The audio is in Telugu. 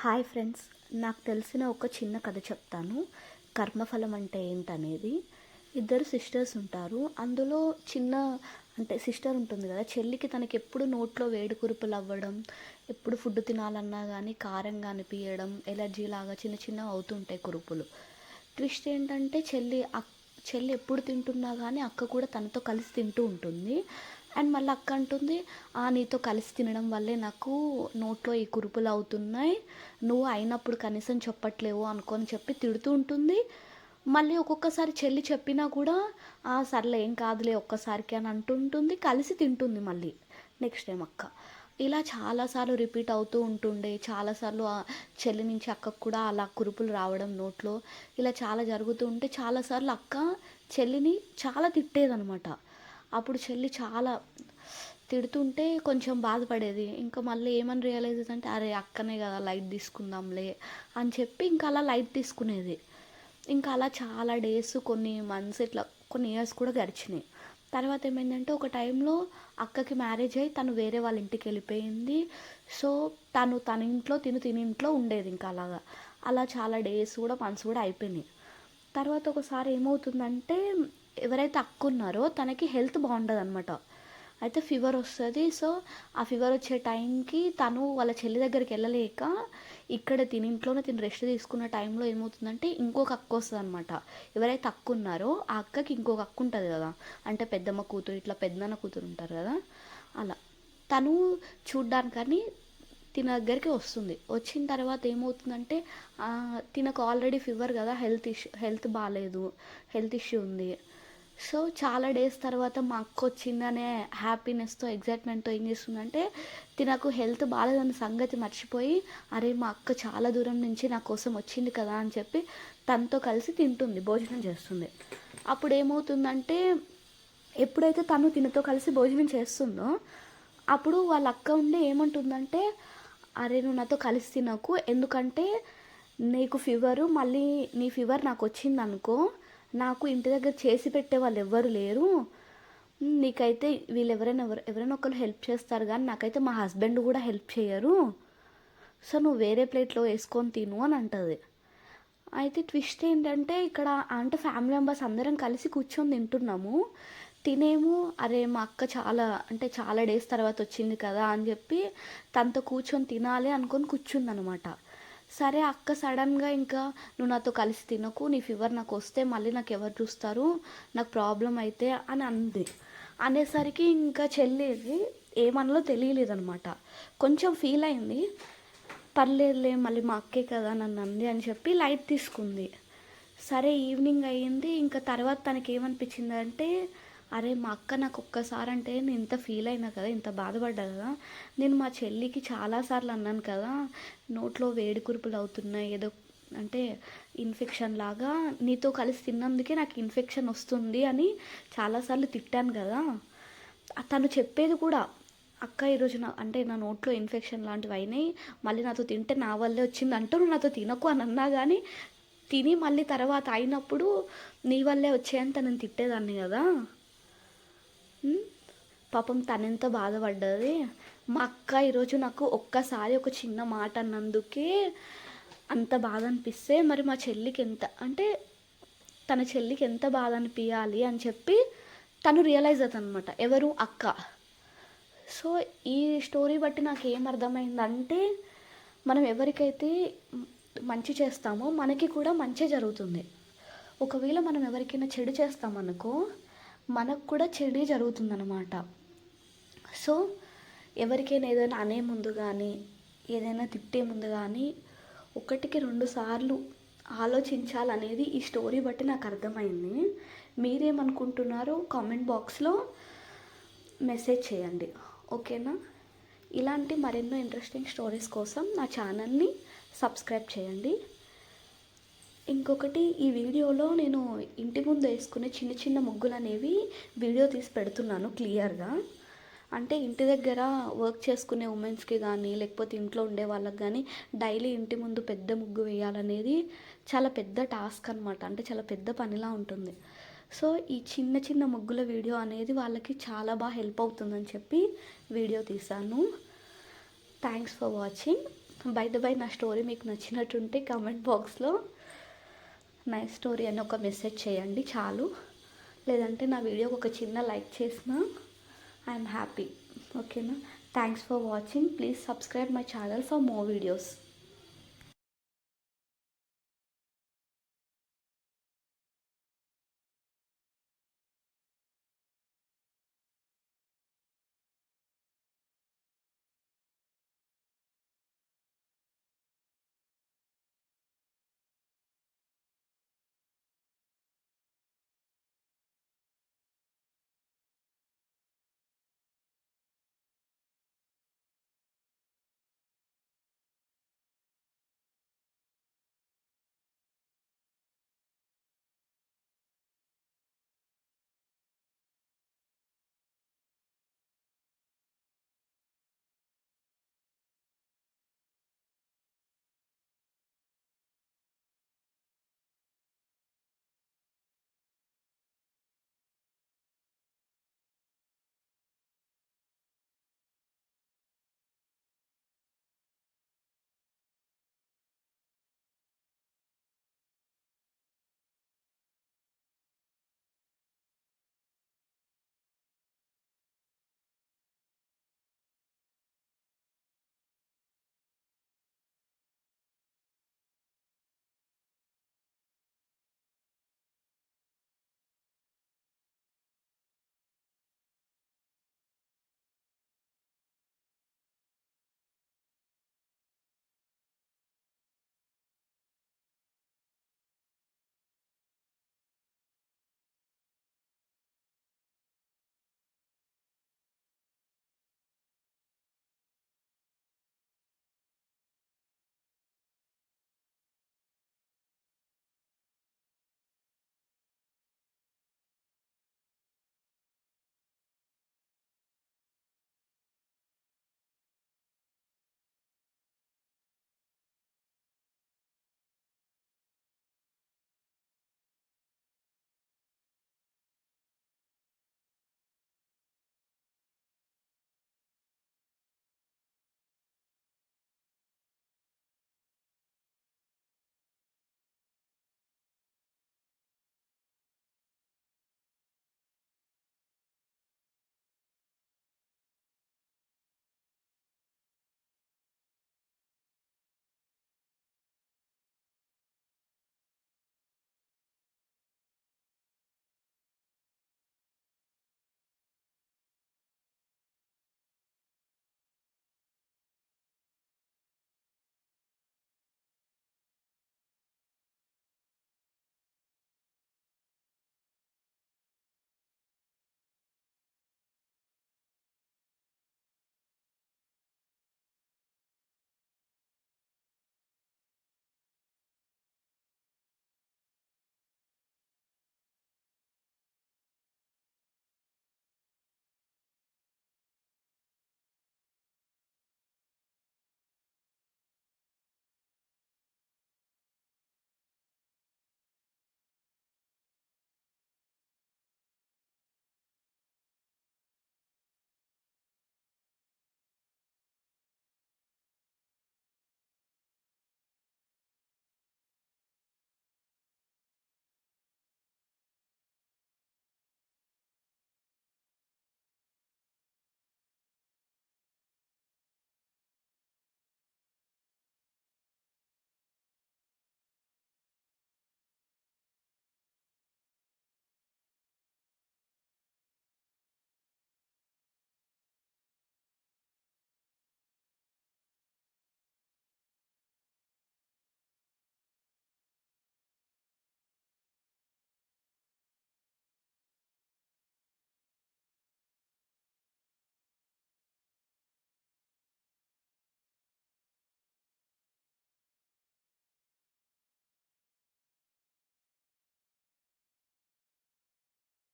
హాయ్ ఫ్రెండ్స్ నాకు తెలిసిన ఒక చిన్న కథ చెప్తాను. కర్మఫలం అంటే ఏంటనేది? ఇద్దరు సిస్టర్స్ ఉంటారు. అందులో చిన్న అంటే సిస్టర్ ఉంటుంది కదా చెల్లికి తనకి ఎప్పుడు నోట్లో వేడి కురుపులు అవ్వడం ఎప్పుడు ఫుడ్ తినాలన్నా కానీ కారంగా అనిపించడం ఎలర్జీ లాగా చిన్న చిన్నవి అవుతుంటాయి కురుపులు. ట్విస్ట్ ఏంటంటే చెల్లి అక్ చెల్లి ఎప్పుడు తింటున్నా కానీ అక్క కూడా తనతో కలిసి తింటూ ఉంటుంది. అండ్ మళ్ళీ అక్క అంటుంది "ఆ, నీతో కలిసి తినడం వల్లే నాకు నోట్లో ఈ కురుపులు అవుతున్నాయి. నువ్వు అయినప్పుడు కనీసం చెప్పట్లేవు అనుకొని చెప్పి తిడుతూ ఉంటుంది. మళ్ళీ ఒక్కొక్కసారి చెల్లి చెప్పినా కూడా "ఆ, సర్లే ఏం కాదులే ఒక్కసారికి అని అంటుంటుంది కలిసి తింటుంది మళ్ళీ. నెక్స్ట్ టైం అక్క. ఇలా చాలాసార్లు రిపీట్ అవుతూ ఉంటుండే. చాలాసార్లు చెల్లి నుంచి అక్కకు కూడా అలా కురుపులు రావడం నోట్లో. ఇలా చాలా జరుగుతూ ఉంటే చాలాసార్లు అక్క చెల్లిని చాలా తిట్టేదనమాట అప్పుడు చెల్లి చాలా తిడుతుంటే కొంచెం బాధపడేది. ఇంకా మళ్ళీ ఏమని రియలైజ్ అంటే అరే అక్కనే కదా లైట్ తీసుకుందాంలే అని చెప్పి ఇంకా అలా లైట్ తీసుకునేది. ఇంకా అలా చాలా డేస్ కొన్ని మంత్స్ ఇట్లా కొన్ని ఇయర్స్ కూడా గడిచినాయి. తర్వాత ఏమైందంటే ఒక టైంలో అక్కకి మ్యారేజ్ అయ్యి తను వేరే వాళ్ళ ఇంటికి వెళ్ళిపోయింది. సో తను తన ఇంట్లో తిను తిని ఇంట్లో ఉండేది ఇంకా అలాగా. అలా చాలా డేస్ కూడా మంత్స్ కూడా అయిపోయినాయి. తర్వాత ఒకసారి ఏమవుతుందంటే ఎవరైతే అక్క ఉన్నారో తనకి హెల్త్ బాగుండదు అనమాట అయితే ఫీవర్ వస్తుంది. సో ఆ ఫీవర్ వచ్చే టైంకి తను వాళ్ళ చెల్లి దగ్గరికి వెళ్ళలేక ఇక్కడ తిని ఇంట్లోనే తిని రెస్ట్ తీసుకున్న టైంలో ఏమవుతుందంటే ఇంకొక అక్క వస్తుంది అనమాట ఎవరైతే అక్క ఉన్నారో ఆ అక్కకి ఇంకొక అక్క ఉంటుంది కదా. అంటే పెద్దమ్మ కూతురు ఇట్లా పెద్దన్న కూతురు ఉంటారు కదా. అలా. తను చూడ్డానికని తిన దగ్గరికి వస్తుంది. వచ్చిన తర్వాత ఏమవుతుందంటే తినకు ఆల్రెడీ ఫీవర్ కదా. హెల్త్ ఇష్యూ హెల్త్ బాగాలేదు హెల్త్ ఇష్యూ ఉంది. సో చాలా డేస్ తర్వాత మా అక్క వచ్చిందనే హ్యాపీనెస్తో ఎగ్జైట్మెంట్తో ఏం చేస్తుందంటే తినకు హెల్త్ బాగాలేదన్న సంగతి మర్చిపోయి అరే మా అక్క చాలా దూరం నుంచి నా కోసం వచ్చింది కదా అని చెప్పి తనతో కలిసి తింటుంది భోజనం చేస్తుంది. అప్పుడు ఏమవుతుందంటే ఎప్పుడైతే తను తినతో కలిసి భోజనం చేస్తుందో అప్పుడు వాళ్ళ అక్క ఉండి ఏమంటుందంటే అరే నువ్వు నాతో కలిసి తినకు ఎందుకంటే నీకు ఫీవరు మళ్ళీ నీ ఫీవర్ నాకు వచ్చింది అనుకో నాకు ఇంటి దగ్గర చేసి పెట్టే వాళ్ళు ఎవ్వరు లేరు. నీకైతే వీళ్ళు ఎవరైనా ఎవరు ఎవరైనా ఒకరు హెల్ప్ చేస్తారు కానీ నాకైతే మా హస్బెండ్ కూడా హెల్ప్ చేయరు. సో నువ్వు వేరే ప్లేట్లో వేసుకొని తిను అని అంటుంది. అయితే ట్విస్ట్ ఏంటంటే ఇక్కడ అంటే ఫ్యామిలీ మెంబర్స్ అందరం కలిసి కూర్చొని తింటున్నాము. తినేము అరే మా అక్క చాలా అంటే చాలా డేస్ తర్వాత వచ్చింది కదా అని చెప్పి తనతో కూర్చొని తినాలి అనుకొని కూర్చుందనమాట. సరే అక్క సడన్గా ఇంకా నువ్వు నాతో కలిసి తినకు నీ ఫీవర్ నాకు వస్తే మళ్ళీ నాకు ఎవరు చూస్తారు నాకు ప్రాబ్లం అయితే అని అంది. అనేసరికి ఇంకా చెల్లేది ఏమనలో తెలియలేదనమాట కొంచెం ఫీల్ అయింది. పర్లేదులే మళ్ళీ మా అక్కే కదా నన్ను అంది అని చెప్పి లైట్ తీసుకుంది. సరే ఈవినింగ్ అయ్యింది. ఇంకా తర్వాత తనకి ఏమనిపించింది అంటే అరే మా అక్క నాకు ఒక్కసారి అంటే నేను ఇంత ఫీల్ అయినా కదా ఇంత బాధపడ్డా కదా నేను మా చెల్లికి చాలాసార్లు అన్నాను కదా నోట్లో వేడి కురుపులు అవుతున్నాయి ఏదో అంటే ఇన్ఫెక్షన్ లాగా నీతో కలిసి తిన్నందుకే నాకు ఇన్ఫెక్షన్ వస్తుంది అని చాలాసార్లు తిట్టాను కదా. తను చెప్పేది కూడా అక్క ఈరోజు నా అంటే నా నోట్లో ఇన్ఫెక్షన్ లాంటివి అయినాయి మళ్ళీ నాతో తింటే నా వల్లే వచ్చింది అంటూ నువ్వు నాతో తినకు అని అన్నా కానీ తిని మళ్ళీ తర్వాత అయినప్పుడు నీ వల్లే వచ్చాయని తనని తిట్టేదాన్ని కదా. పాపం తనెంత బాధపడ్డది. మా అక్క ఈరోజు నాకు ఒక్కసారి ఒక చిన్న మాట అన్నందుకే అంత బాధ అనిపిస్తే మరి మా చెల్లికి ఎంత అంటే తన చెల్లికి ఎంత బాధ అనిపించాలి అని చెప్పి తను రియలైజ్ అవుతుంది అనమాట ఎవరు? అక్క. సో ఈ స్టోరీ బట్టి నాకు ఏం అర్థమైందంటే మనం ఎవరికైతే మంచి చేస్తామో మనకి కూడా మంచి జరుగుతుంది. ఒకవేళ మనం ఎవరికైనా చెడు చేస్తామనుకో మనకు కూడా చెడే జరుగుతుందన్నమాట. సో ఎవరికైనా ఏదైనా అనే ముందు కానీ ఏదైనా తిట్టే ముందు కానీ ఒకటికి రెండు సార్లు ఆలోచించాలనేది ఈ స్టోరీ బట్టి నాకు అర్థమైంది. మీరేమనుకుంటున్నారో కామెంట్ బాక్స్లో మెసేజ్ చేయండి. ఓకేనా? ఇలాంటి మరెన్నో ఇంట్రెస్టింగ్ స్టోరీస్ కోసం నా ఛానల్ని సబ్స్క్రైబ్ చేయండి. ఇంకొకటి ఈ వీడియోలో నేను ఇంటి ముందు వేసుకునే చిన్న చిన్న ముగ్గులు అనేవి వీడియో తీసి పెడుతున్నాను క్లియర్గా. అంటే ఇంటి దగ్గర వర్క్ చేసుకునే ఉమెన్స్కి కానీ లేకపోతే ఇంట్లో ఉండే వాళ్ళకి కానీ డైలీ ఇంటి ముందు పెద్ద ముగ్గు వేయాలనేది చాలా పెద్ద టాస్క్ అనమాట అంటే చాలా పెద్ద పనిలా ఉంటుంది. సో ఈ చిన్న చిన్న ముగ్గుల వీడియో అనేది వాళ్ళకి చాలా బాగా హెల్ప్ అవుతుందని చెప్పి వీడియో తీశాను. Thanks for watching. By the by నా స్టోరీ మీకు నచ్చినట్టుంటే కామెంట్ బాక్స్లో నైస్ స్టోరీ అని ఒక మెసేజ్ చేయండి చాలు. లేదంటే నా వీడియోకి ఒక చిన్న లైక్ చేసిన ఐఎమ్ హ్యాపీ ఓకేనా thanks for watching please subscribe my channel for more videos